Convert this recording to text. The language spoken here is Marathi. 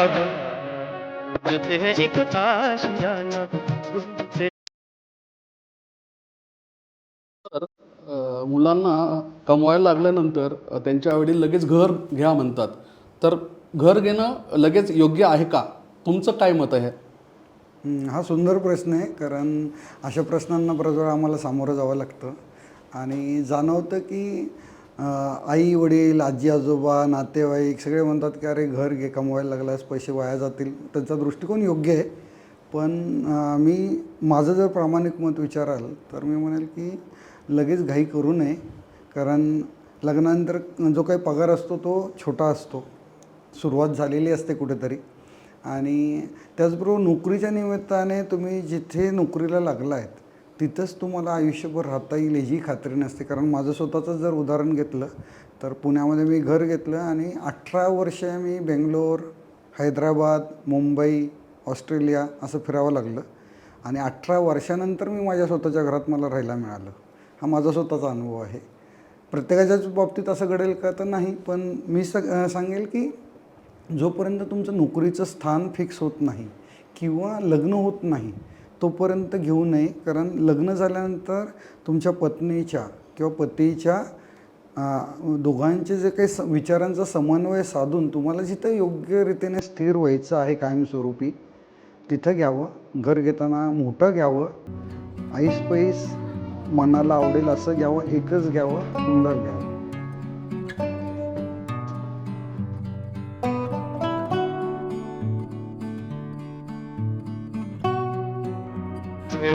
हो जसे एक आशियाना तुमचे तर अ, मुलांना कमवायला लागल्यानंतर अ, त्यांच्या वडील लगेच घर घ्या म्हणतात. तर घर घेणं लगेच योग्य आहे का? तुमचं काय मत आहे? हं, हा सुंदर प्रश्न आहे कारण अशा प्रश्नांना वेळा आम्हाला सामोरं जावं लागतं. आणि जाणवतं की आई वडील आजी आजोबा नातेवाईक सगळे म्हणतात की अरे घर घे कमवायला लागल्यास पैसे वाया जातील. त्यांचा दृष्टिकोन योग्य आहे. पण मी माझं जर प्रामाणिक मत विचाराल तर मी म्हणेल की लगेच घाई करू नये. कारण लग्नानंतर जो काही पगार असतो तो छोटा असतो. सुरुवात झालेली असते कुठेतरी. आणि त्याचबरोबर नोकरीच्या निमित्ताने तुम्ही जिथे नोकरीला लागला आहेत तिथंच तुम्हाला आयुष्यभर राहता येईल याची खात्री नसते. कारण माझं स्वतःचं जर उदाहरण घेतलं तर पुण्यामध्ये मी घर घेतलं आणि अठरा वर्ष मी बेंगलोर हैदराबाद मुंबई ऑस्ट्रेलिया असं फिरावं लागलं आणि अठरा वर्षानंतर मी माझ्या स्वतःच्या घरात मला राहायला मिळालं. हा माझा स्वतःचा अनुभव आहे. प्रत्येकाच्याच बाबतीत असं घडेल का तर नाही पण मी स सांगेल की जोपर्यंत तुमचं नोकरीचं स्थान फिक्स होत नाही किंवा लग्न होत नाही तोपर्यंत घेऊ नये. कारण लग्न झाल्यानंतर तुमच्या पत्नीच्या किंवा पतीच्या दोघांचे जे काही स विचारांचा समन्वय साधून तुम्हाला जिथं योग्य रीतीने स्थिर व्हायचं आहे कायमस्वरूपी तिथं घ्यावं. घर घेताना मोठं घ्यावं. ऐस पैस मनाला आवडेल असं घ्यावं. एकच घ्यावं. सुंदर घ्यावं.